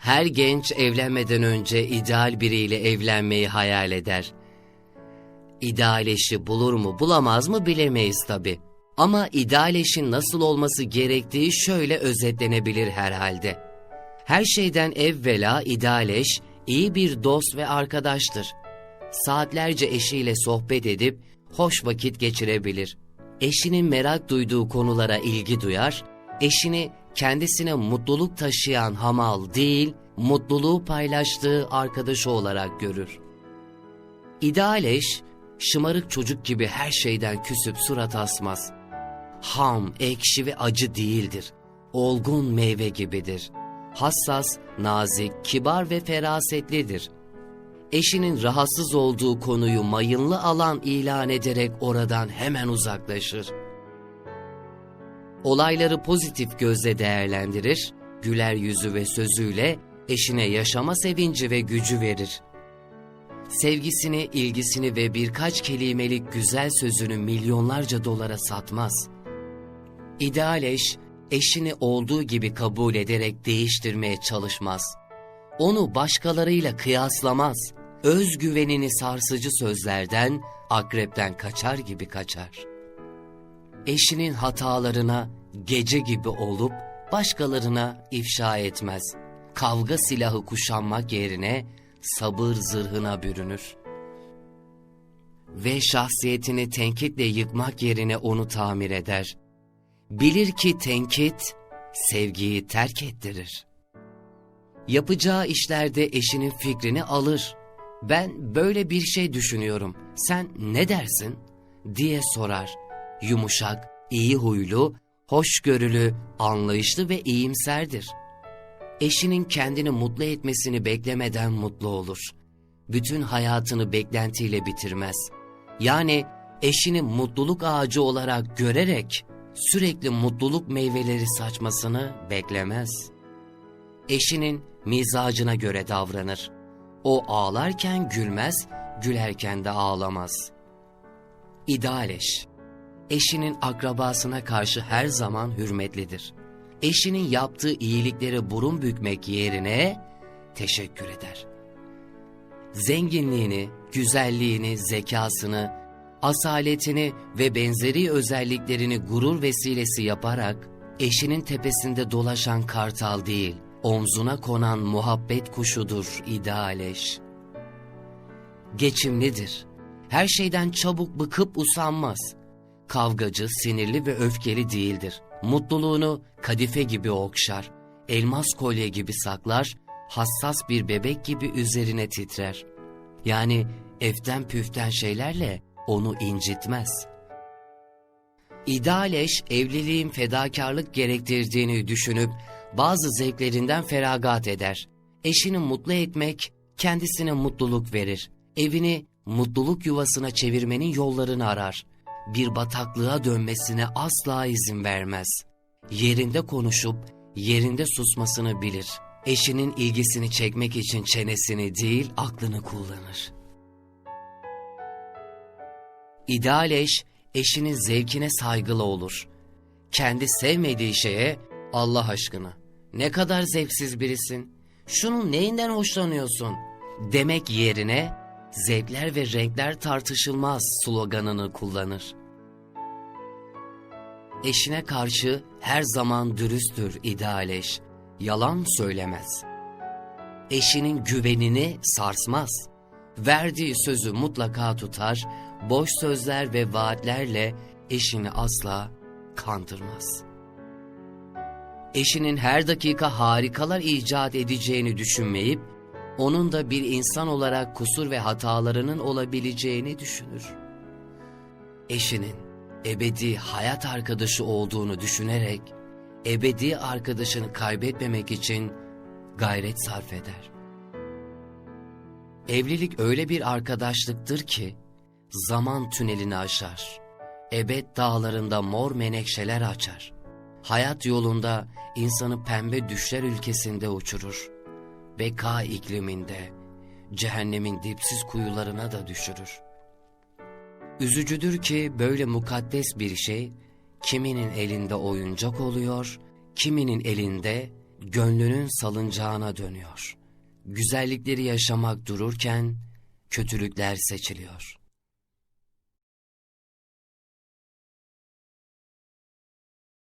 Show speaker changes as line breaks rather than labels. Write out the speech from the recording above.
Her genç evlenmeden önce ideal biriyle evlenmeyi hayal eder. İdeal eşi bulur mu bulamaz mı bilemeyiz tabi. Ama ideal eşin nasıl olması gerektiği şöyle özetlenebilir herhalde. Her şeyden evvela ideal eş iyi bir dost ve arkadaştır. Saatlerce eşiyle sohbet edip hoş vakit geçirebilir. Eşinin merak duyduğu konulara ilgi duyar, eşini kendisine mutluluk taşıyan hamal değil, mutluluğu paylaştığı arkadaşı olarak görür. İdeal eş, şımarık çocuk gibi her şeyden küsüp surat asmaz. Ham, ekşi ve acı değildir. Olgun meyve gibidir. Hassas, nazik, kibar ve ferasetlidir. Eşinin rahatsız olduğu konuyu mayınlı alan ilan ederek oradan hemen uzaklaşır. Olayları pozitif gözle değerlendirir, güler yüzü ve sözüyle eşine yaşama sevinci ve gücü verir. Sevgisini, ilgisini ve birkaç kelimelik güzel sözünü milyonlarca dolara satmaz. İdeal eş, eşini olduğu gibi kabul ederek değiştirmeye çalışmaz. Onu başkalarıyla kıyaslamaz. Özgüvenini sarsıcı sözlerden, akrepten kaçar gibi kaçar. Eşinin hatalarına gece gibi olup başkalarına ifşa etmez. Kavga silahı kuşanmak yerine sabır zırhına bürünür. Ve şahsiyetini tenkitle yıkmak yerine onu tamir eder. Bilir ki tenkit sevgiyi terk ettirir. Yapacağı işlerde eşinin fikrini alır. Ben böyle bir şey düşünüyorum. Sen ne dersin? diye sorar. Yumuşak, iyi huylu, hoşgörülü, anlayışlı ve iyimserdir. Eşinin kendini mutlu etmesini beklemeden mutlu olur. Bütün hayatını beklentiyle bitirmez. Yani eşini mutluluk ağacı olarak görerek sürekli mutluluk meyveleri saçmasını beklemez. Eşinin mizacına göre davranır. O ağlarken gülmez, gülerken de ağlamaz. İdeal eş, eşinin akrabasına karşı her zaman hürmetlidir. Eşinin yaptığı iyiliklere burun bükmek yerine teşekkür eder. Zenginliğini, güzelliğini, zekasını, asaletini ve benzeri özelliklerini gurur vesilesi yaparak eşinin tepesinde dolaşan kartal değil, omzuna konan muhabbet kuşudur ideal eş. Geçimlidir. Her şeyden çabuk bıkıp usanmaz. Kavgacı, sinirli ve öfkeli değildir. Mutluluğunu kadife gibi okşar, elmas kolye gibi saklar, hassas bir bebek gibi üzerine titrer. Yani eften püften şeylerle onu incitmez. İdeal eş evliliğin fedakarlık gerektirdiğini düşünüp bazı zevklerinden feragat eder. Eşini mutlu etmek kendisine mutluluk verir. Evini mutluluk yuvasına çevirmenin yollarını arar. Bir bataklığa dönmesine asla izin vermez. Yerinde konuşup yerinde susmasını bilir. Eşinin ilgisini çekmek için çenesini değil aklını kullanır. İdeal eş, eşinin zevkine saygılı olur. Kendi sevmediği şeye Allah aşkına ne kadar zevksiz birisin, şunun neyinden hoşlanıyorsun demek yerine zevkler ve renkler tartışılmaz sloganını kullanır. Eşine karşı her zaman dürüsttür ideal eş, yalan söylemez. Eşinin güvenini sarsmaz. Verdiği sözü mutlaka tutar, boş sözler ve vaatlerle eşini asla kandırmaz. Eşinin her dakika harikalar icat edeceğini düşünmeyip, onun da bir insan olarak kusur ve hatalarının olabileceğini düşünür. Eşinin ebedi hayat arkadaşı olduğunu düşünerek, ebedi arkadaşını kaybetmemek için gayret sarf eder. Evlilik öyle bir arkadaşlıktır ki, zaman tünelini aşar. Ebed dağlarında mor menekşeler açar. Hayat yolunda insanı pembe düşler ülkesinde uçurur. Beka ikliminde cehennemin dipsiz kuyularına da düşürür. Üzücüdür ki böyle mukaddes bir şey kiminin elinde oyuncak oluyor, kiminin elinde gönlünün salıncağına dönüyor. Güzellikleri yaşamak dururken kötülükler seçiliyor.